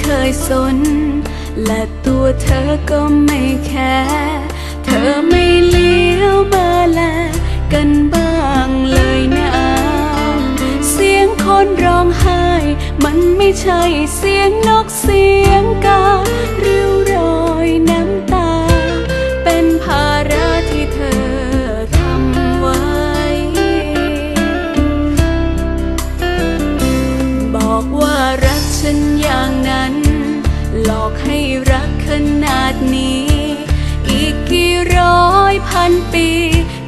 เคยสน และตัวเธอก็ไม่แคร์เธอไม่เลี้ยวมาแลกันบ้างเลยนะเสียงคนร้องไห้ มันไม่ใช่เสียงนกเสียงกาหรือ ฉันอย่างนั้น หลอกให้รักขนาดนี้ อีกกี่ร้อยพันปี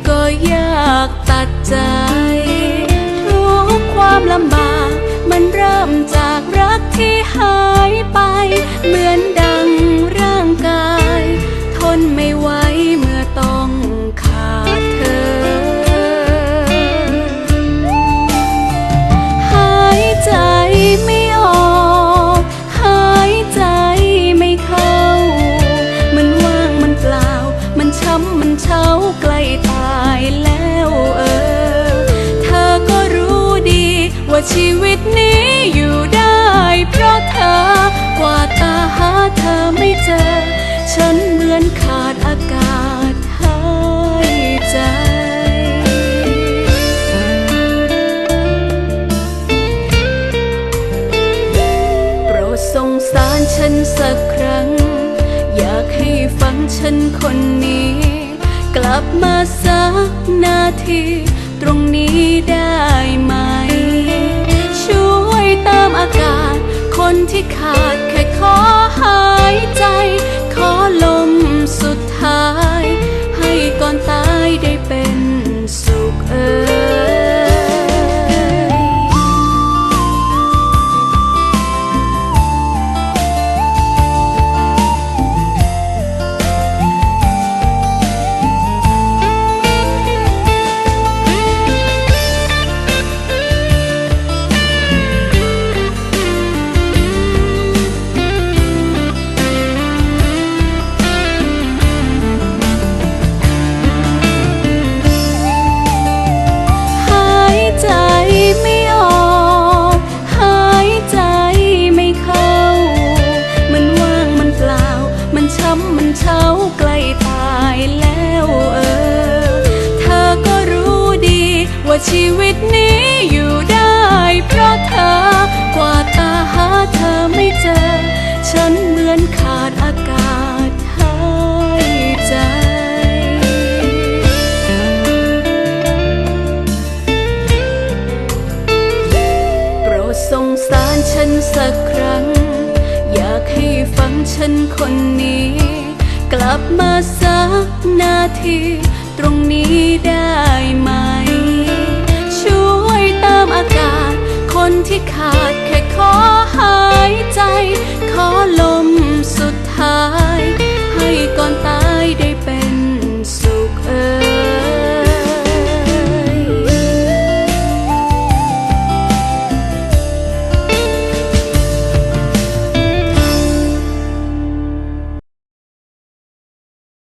ก็ยากตัดใจ ทุกความลำบาก มันเริ่มจากรักที่หาำมันเช้าใกล้ตายแล้วเออ เธอก็รู้ดีว่าชีวิตนี้อยู่ได้ เพราะเธอกว่าตาหาเธอไม่เจอ ฉันเหมือนขาดอากาศหายใจโปรดสงสารฉันสักครั้ง อยากให้ฟังฉันคนนี้ นาที ตรงนี้ได้ไหม ช่วยตามอากาศคนที่ขาด ชีวิตนี้อยู่ได้เพราะเธอ กว่าตาหาเธอไม่เจอ ฉันเหมือนขาดอากาศหายใจ โปรดสงสารฉันสักครั้ง อยากให้ฟังฉันคนนี้ กลับมาสักนาที ตรงนี้ ขาดแค่ขอหายใจ ขอลมสุดท้าย